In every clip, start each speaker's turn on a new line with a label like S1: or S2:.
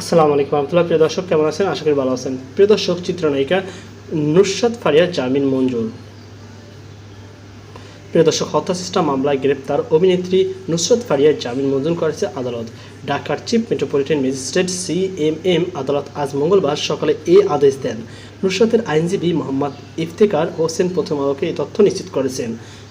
S1: আসসালামু আলাইকুম রহমতুল্লাহ। প্রিয় দর্শক, কেমন আছেন? আশা করি ভালো আছেন। প্রিয় দর্শক, চিত্রনায়িকা নুসরাত ফারিয়া, জামিন মঞ্জুর। প্রিয় দর্শক হত্যা চেষ্টা মামলায় গ্রেপ্তার অভিনেত্রী নুসরত ফারিয়ার জামিন মঞ্জুর করেছে আদালত। ঢাকার chief metropolitan magistrate C M M আদালত আজ মঙ্গলবার সকালে এই আদেশ দেন। নুসরতের আইনজীবী মোহাম্মদ ইফতেকার হোসেন প্রথম আলোকে এই তথ্য নিশ্চিত করেছেন।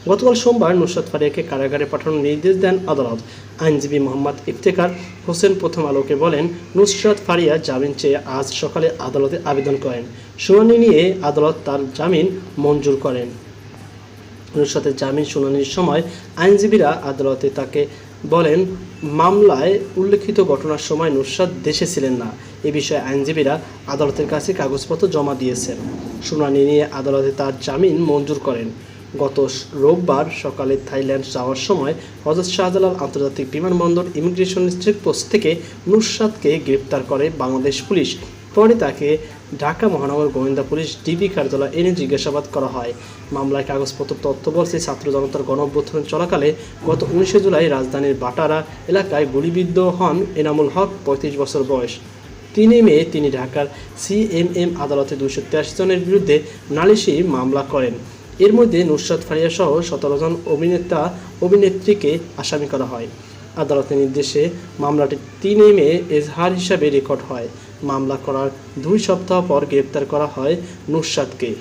S1: গতকাল সোমবার নুসরাত ফারিয়াকে কারাগারে পাঠানোর নির্দেশ দেন আদালত। আইনজীবী মোহাম্মদ ইফতেকার হোসেন প্রথম আলোকে বলেন, নুসরত ফারিয়া জামিন চেয়ে আজ সকালে আদালতে আবেদন করেন। শুনানি নিয়ে আদালত তার জামিন মঞ্জুর করেন। নুসরাতের জামিন শুনানির সময় আইনজীবীরা আদালতে তাকে বলেন, মামলায় উল্লেখিত ঘটনার সময় নুসরাত দেশে ছিলেন না। এ বিষয়ে আইনজীবীরা আদালতের কাছে কাগজপত্র জমা দিয়েছেন। শুনানি নিয়ে আদালতে তার জামিন মঞ্জুর করেন। গত রোববার সকালে থাইল্যান্ড যাওয়ার সময় হজরত শাহজালাল আন্তর্জাতিক বিমানবন্দর ইমিগ্রেশন চেকপোস্ট থেকে নুসরাতকে গ্রেপ্তার করে বাংলাদেশ পুলিশ। পরে তাকে ঢাকা মহানগর গোয়েন্দা পুলিশ ডিবি কার্যালয় এনে জিজ্ঞাসাবাদ করা হয়। মামলায় কাগজপত্র, তথ্য বলছে ছাত্র জনতার গণ অভ্যুত্থান চলাকালে গত উনিশে জুলাই রাজধানীর বাটারা এলাকায় গুলিবিদ্ধ হন এনামুল হক, পঁয়ত্রিশ বছর বয়স। তিনই মে তিনি ঢাকার সিএমএম আদালতে দুশো তেরাশি জনের বিরুদ্ধে নালিশি মামলা করেন। এর মধ্যে নুসরাত ফারিয়া সহ সতেরো জন অভিনেতা, অভিনেত্রীকে আসামি করা হয়। আদালতের নির্দেশে মামলাটি তিনই মে এজহার হিসাবে রেকর্ড হয়। মামলা করার দুই সপ্তাহ পর গ্রেপ্তার করা হয় নুসাদকে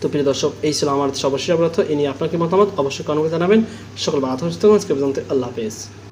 S1: তো প্রিয় দর্শক, এই ছিল আমার সর্বশেষ অবরত এ নিয়ে আপনাকে মতামত অবশ্যই কর্মকে জানাবেন। সকল বাধা আজকে পর্যন্ত আল্লাহ হাফেজ।